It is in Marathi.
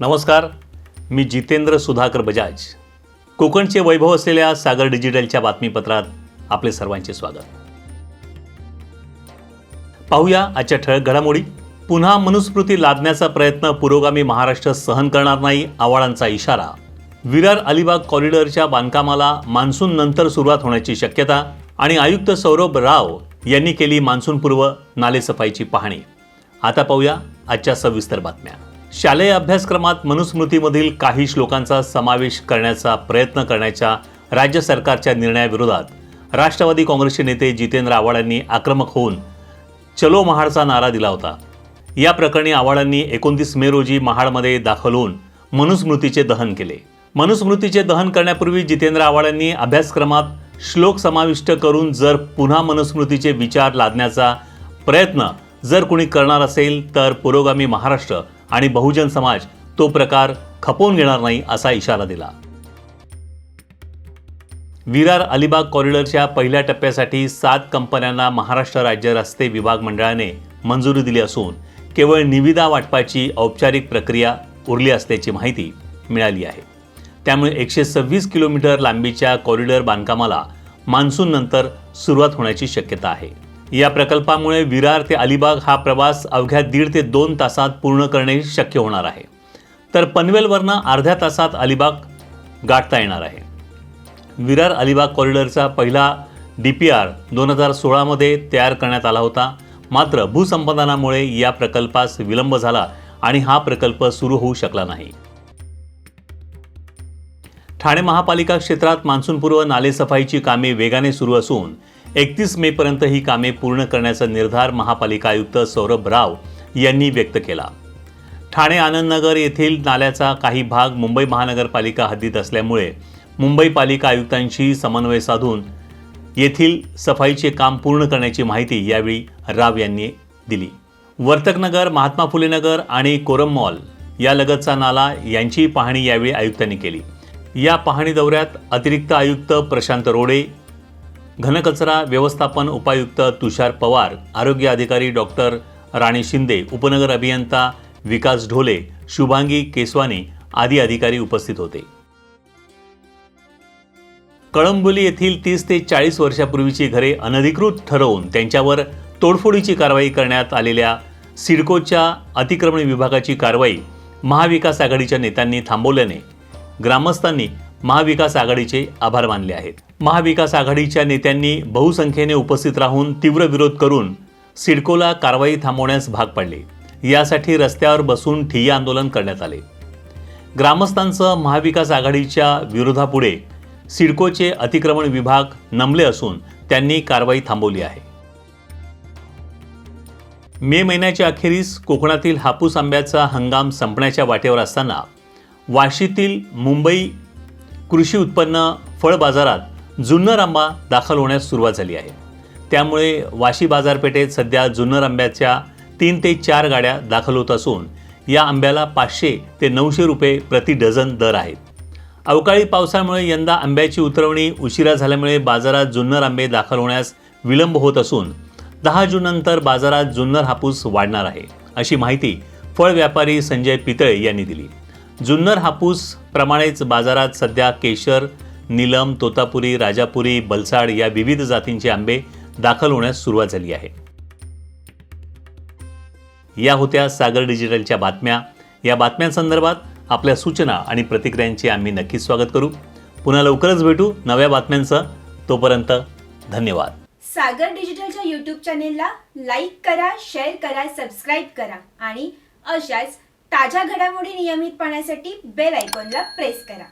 नमस्कार मी जितेंद्र सुधाकर बजाज. कोकणचे वैभव असलेल्या सागर डिजिटलच्या बातमीपत्रात आपले सर्वांचे स्वागत. पाहूया आजच्या ठळक घडामोडी. पुन्हा मनुस्मृती लादण्याचा प्रयत्न पुरोगामी महाराष्ट्र सहन करणार नाही आव्हाडांचा इशारा. विरार अलिबाग कॉरिडॉरच्या बांधकामाला मान्सून नंतर सुरुवात होण्याची शक्यता आणि आयुक्त सौरभ राव यांनी केली मान्सूनपूर्व नालेसफाईची पाहणी. आता पाहूया आजच्या सविस्तर बातम्या. शालेय अभ्यासक्रमात मनुस्मृतीमधील काही श्लोकांचा समावेश करण्याचा प्रयत्न करण्याच्या राज्य सरकारच्या निर्णयाविरोधात राष्ट्रवादी काँग्रेसचे नेते जितेंद्र आव्हाडांनी आक्रमक होऊन चलो महाडचा नारा दिला होता. या प्रकरणी आव्हाडांनी एकोणतीस मे रोजी महाडमध्ये दाखल होऊन मनुस्मृतीचे दहन केले. मनुस्मृतीचे दहन करण्यापूर्वी जितेंद्र आव्हाडांनी अभ्यासक्रमात श्लोक समाविष्ट करून जर पुन्हा मनुस्मृतीचे विचार लादण्याचा प्रयत्न जर कुणी करणार असेल तर पुरोगामी महाराष्ट्र आणि बहुजन समाज तो प्रकार खपवून घेणार नाही असा इशारा दिला. विरार अलिबाग कॉरिडॉरच्या पहिल्या टप्प्यासाठी सात कंपन्यांना महाराष्ट्र राज्य रस्ते विभाग मंडळाने मंजुरी दिली असून केवळ निविदा वाटपाची औपचारिक प्रक्रिया उरली असल्याची माहिती मिळाली आहे. त्यामुळे एकशे सव्वीस किलोमीटर लांबीच्या कॉरिडॉर बांधकामाला मान्सूननंतर सुरुवात होण्याची शक्यता आहे. या प्रकल्पामुळे विरार ते अलिबाग हा प्रवास अवघ्या दीड ते दोन तासात पूर्ण करणे शक्य होणार आहे. तर पनवेलवरनं अर्ध्या तासात अलिबाग गाठता येणार आहे. विरार अलिबाग कॉरिडॉरचा पहिला डी पी आर दोन हजार सोळामध्ये तयार करण्यात आला होता. मात्र भूसंपादनामुळे या प्रकल्पास विलंब झाला आणि हा प्रकल्प सुरू होऊ शकला नाही. ठाणे महापालिका क्षेत्रात मान्सूनपूर्व नालेसफाईची कामे वेगाने सुरू असून एकतीस मेपर्यंत ही कामे पूर्ण करण्याचा निर्धार महापालिका आयुक्त सौरभ राव यांनी व्यक्त केला. ठाणे आनंदनगर येथील नाल्याचा काही भाग मुंबई महानगरपालिका हद्दीत असल्यामुळे मुंबई पालिका आयुक्तांशी समन्वय साधून येथील सफाईचे काम पूर्ण करण्याची माहिती यावेळी राव यांनी दिली. वर्तकनगर महात्मा फुले नगर आणि कोरम मॉल या लगतचा नाला यांची पाहणी यावेळी आयुक्तांनी केली. या पाहणी दौऱ्यात अतिरिक्त आयुक्त प्रशांत रोडे घनकचरा व्यवस्थापन उपायुक्त तुषार पवार आरोग्य अधिकारी डॉक्टर राणी शिंदे उपनगर अभियंता विकास ढोले शुभांगी केसवानी आदी अधिकारी उपस्थित होते. कळंबोली येथील तीस ते चाळीस वर्षापूर्वीची घरे अनधिकृत ठरवून त्यांच्यावर तोडफोडीची कारवाई करण्यात आलेल्या सिडकोच्या अतिक्रमण विभागाची कारवाई महाविकास आघाडीच्या नेत्यांनी थांबवल्याने ग्रामस्थांनी महाविकास आघाडीचे आभार मानले आहेत. महाविकास आघाडीच्या नेत्यांनी बहुसंख्येने उपस्थित राहून तीव्र विरोध करून सिडकोला कारवाई थांबवण्यास भाग पाडले. यासाठी रस्त्यावर बसून ठिय्या आंदोलन करण्यात आले. ग्रामस्थांसह महाविकास आघाडीच्या विरोधापुढे सिडकोचे अतिक्रमण विभाग नमले असून त्यांनी कारवाई थांबवली आहे. मे महिन्याच्या अखेरीस कोकणातील हापूस आंब्याचा हंगाम संपण्याच्या वाटेवर असताना वाशीतील मुंबई कृषी उत्पन्न फळ बाजारात जुन्नर आंबा दाखल होण्यास सुरुवात झाली आहे. त्यामुळे वाशी बाजारपेठेत सध्या जुन्नर आंब्याच्या तीन ते चार गाड्या दाखल होत असून या आंब्याला पाचशे ते नऊशे रुपये प्रति डझन दर आहेत. अवकाळी पावसामुळे यंदा आंब्याची उतरवणी उशिरा झाल्यामुळे बाजारात जुन्नर आंबे दाखल होण्यास विलंब होत असून दहा जूननंतर बाजारात जुन्नर हापूस वाढणार आहे अशी माहिती फळ व्यापारी संजय पितळे यांनी दिली. जुन्नर हापूस प्रमाणेच बाजारात सध्या केशर नीलम तोतापुरी राजापुरी बलसाड या विविध जातींचे आंबे दाखल होण्यास सुरुवात झाली आहे. या होत्या सागर डिजिटलच्या बातम्या. या बातम्यांसंदर्भात आपल्या सूचना आणि प्रतिक्रियांचे आम्ही नक्कीच स्वागत करू. पुन्हा लवकरच भेटू नव्या बातम्यांचं तोपर्यंत धन्यवाद. सागर डिजिटलच्या यूट्यूब चॅनेलला लाईक करा शेअर करा सबस्क्राईब करा आणि अशाच ताज्या घडामोडी नियमित पाहण्यासाठी बेल आयकॉनला प्रेस करा.